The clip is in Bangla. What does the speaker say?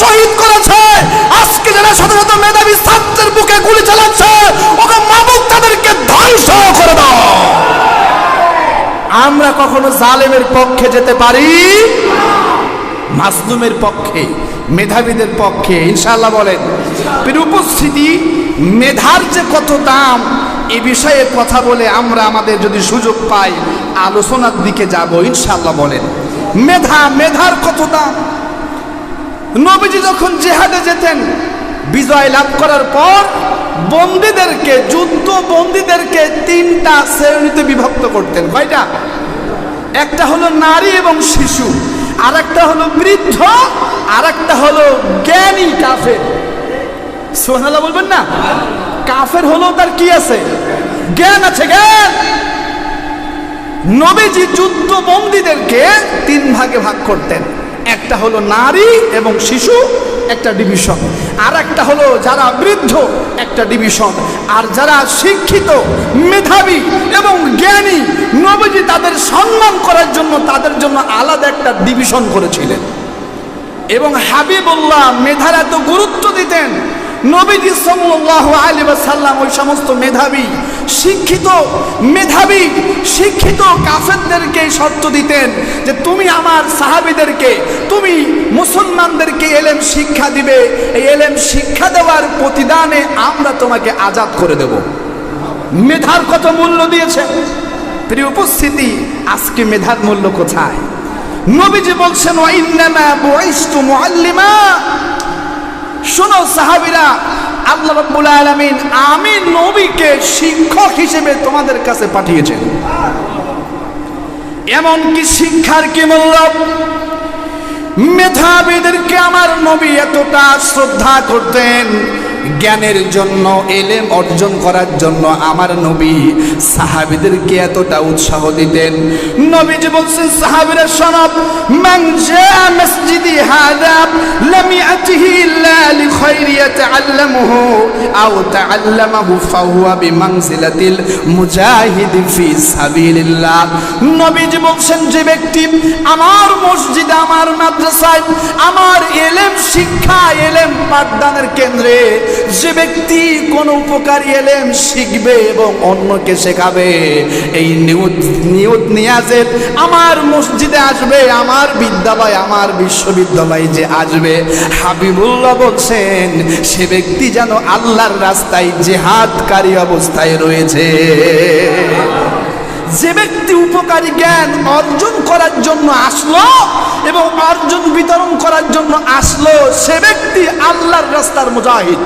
শহীদ করেছে। আজকে যারা সাধারণত মেধাবী ছাত্রের বুকে গুলি চালাচ্ছে, ওকে মামুক তাদেরকে ধ্বংস করে দাও। আমরা কখনো জালেমের পক্ষে যেতে পারি? মাসলুমের পক্ষে, মেধাবীদের পক্ষে ইনশাল্লাহ বলেন। উপস্থিতি, মেধার যে কত দাম, এ বিষয়ে কথা বলে আমরা আমাদের যদি সুযোগ পাই, আলোচনার দিকে যাব ইনশাল্লাহ বলেন। মেধা, মেধার কত দাম? নবীজি যখন জেহাদে যেতেন, বিজয় লাভ করার পর বন্দীদেরকে, যুদ্ধ বন্দীদেরকে তিনটা শ্রেণীতে বিভক্ত করতেন। কয়টা? একটা হলো নারী এবং শিশু আর একটা হলো বৃদ্ধ আর একটা হলো জ্ঞানী কাফের। সোহানাল্লাহ বলবেন না? কাফের হলো তার কি আছে? জ্ঞান আছে, জ্ঞান। নবীজি যুদ্ধ বন্দীদেরকে তিন ভাগে ভাগ করতেন। একটা হলো নারী এবং শিশু, একটা ডিভিশন। আর একটা হলো যারা বৃদ্ধ, একটা ডিভিশন। আর যারা শিক্ষিত, মেধাবী এবং জ্ঞানী, নবীজি তাদের সম্মান করার জন্য তাদের জন্য আলাদা একটা ডিভিশন করেছিলেন। এবং হাবিবুল্লাহ মেধার এত গুরুত্ব দিতেন। নবীজি সাল্লাল্লাহু আলাইহি ওয়াসাল্লাম ওই সমস্ত মেধাবী, শিক্ষিত, মেধাবী শিক্ষিত কাফেরদেরকে শর্ত দিতেন যে তুমি আমার সাহাবীদেরকে, তুমি মুসলমানদেরকে এলেম শিক্ষা দিবে। এই এলেম শিক্ষা দেওয়ার প্রতিদানে আমরা তোমাকে আজাদ করে দেব। মেধার কত মূল্য দিয়েছে? প্রিয় উপস্থিতি, আজকে মেধার মূল্য কোথায়? নবীজি বলছেন শোনো সাহাবীরা, আল্লাহ রাব্বুল আলামিন আমি নবীকে শিক্ষক হিসেবে তোমাদের কাছে পাঠিয়েছেন। এমন কি শিক্ষার কি মূল্য? মেধাবীদেরকে আমার নবী এতটা শ্রদ্ধা করতেন, জ্ঞানের জন্য, এলেম অর্জন করার জন্য আমার নবী সাহাবিদেরকে এতটা উৎসাহ দিতেন। নবীজি বলছেন, সাহাবিরা শোনব মান জা মসজিদি হাদা, লাম ইয়াতিহি ইল্লা লিখাইরি ইয়াতাআল্লামুহু আও তাআল্লামাহু ফাহুয়া বিমানজিলাতিল মুজাহিদ ফি সাবিলিল্লাহ নবীজি বলছেন, যে ব্যক্তি আমার মসজিদে, আমার মাদ্রাসায়, আমার এলেম শিক্ষা এলেম পাঠদানের কেন্দ্রে, যে ব্যক্তি কোন উপকারী এলেম শিখবে এবং অন্যকে শেখাবে, এই নিয়ত নিয়ত নিয়াজের আমার মসজিদে আসবে, আমার বিদ্যালয়, আমার বিশ্ববিদ্যালয়ে যে আসবে। হাবিবুল্লাহ বলছেন, সে ব্যক্তি যেন আল্লাহর রাস্তায় জেহাদকারী অবস্থায় রয়েছে। যে ব্যক্তি উপকারী জ্ঞান অর্জন করার জন্য আসলো এবং অর্জন বিতরণ করার জন্য আসলো সে ব্যক্তি আল্লাহর রাস্তার মুজাহিদ।